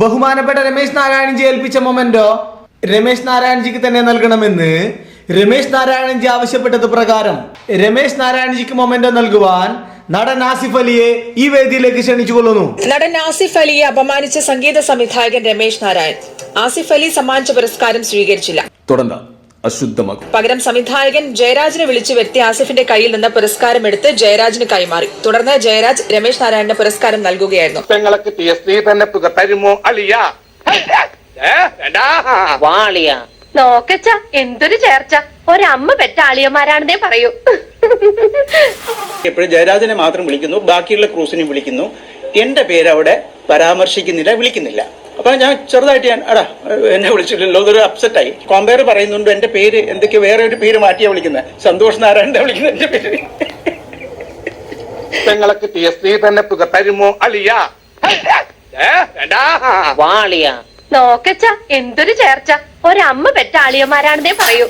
ബഹുമാനപ്പെട്ട രമേശ് നാരായണൻജി ഏൽപ്പിച്ച മൊമെന്റോ? രമേശ് നാരായണജിക്ക് തന്നെ നൽകണമെന്ന് രമേശ് നാരായണൻജി ആവശ്യപ്പെട്ടത് പ്രകാരം രമേശ് നാരായണജിക്ക് മൊമെന്റോ നൽകുവാൻ നടൻ ആസിഫ് അലിയെ ഈ വേദിയിലേക്ക് ക്ഷണിച്ചു കൊള്ളുന്നു. നടൻ ആസിഫ് അലിയെ അപമാനിച്ച സംഗീത സംവിധായകൻ രമേശ് നാരായൺ. ആസിഫ് അലി സമ്മാനിച്ച പുരസ്കാരം സ്വീകരിച്ചില്ല. തുടണ്ട അശുദ്ധമാക്കും. പകരം സംവിധായകൻ ജയരാജിനെ വിളിച്ച് വ്യക്തി ആസിഫിന്റെ കയ്യിൽ നിന്ന് പുരസ്കാരം എടുത്ത് ജയരാജിന് കൈമാറി. തുടർന്ന് ജയരാജ് രമേശ് നാരായണന് പുരസ്കാരം നൽകുകയായിരുന്നു. തന്നെ തരുമോ? അളിയ. വാളിയ നോക്കച്ച എന്തൊരു ചേർച്ച. ഒരമ്മ പെറ്റ ആളിയന്മാരാണെന്നേ പറയൂ. എപ്പോഴും ജയരാജനെ മാത്രം വിളിക്കുന്നു ബാക്കിയുള്ള ക്രൂസിനെ വിളിക്കുന്നു. എന്റെ പേര് അവിടെ പരാമർശിക്കുന്നില്ല വിളിക്കുന്നില്ല. അപ്പൊ ഞാൻ ചെറുതായിട്ട് ഞാൻ അടാ എന്നെ വിളിച്ചില്ലല്ലോ അതൊരു അപ്സെറ്റായി കോമ്പയർ പറയുന്നുണ്ട് എന്റെ പേര് എന്തൊക്കെ വേറെ ഒരു പേര് മാറ്റിയാ വിളിക്കുന്നത് സന്തോഷ് നാരായണന്റെ വിളിക്കുന്നത് എന്റെ പേര്. പെങ്ങളൊക്കെ പി എസ് സ്ത്രീ തന്നെ തുക തരുമോ അളിയ. വാളിയ നോക്കച്ച എന്തൊരു ചേർച്ച. ഒരമ്മ പെറ്റ ആളിയന്മാരാണെന്നേ പറയൂ.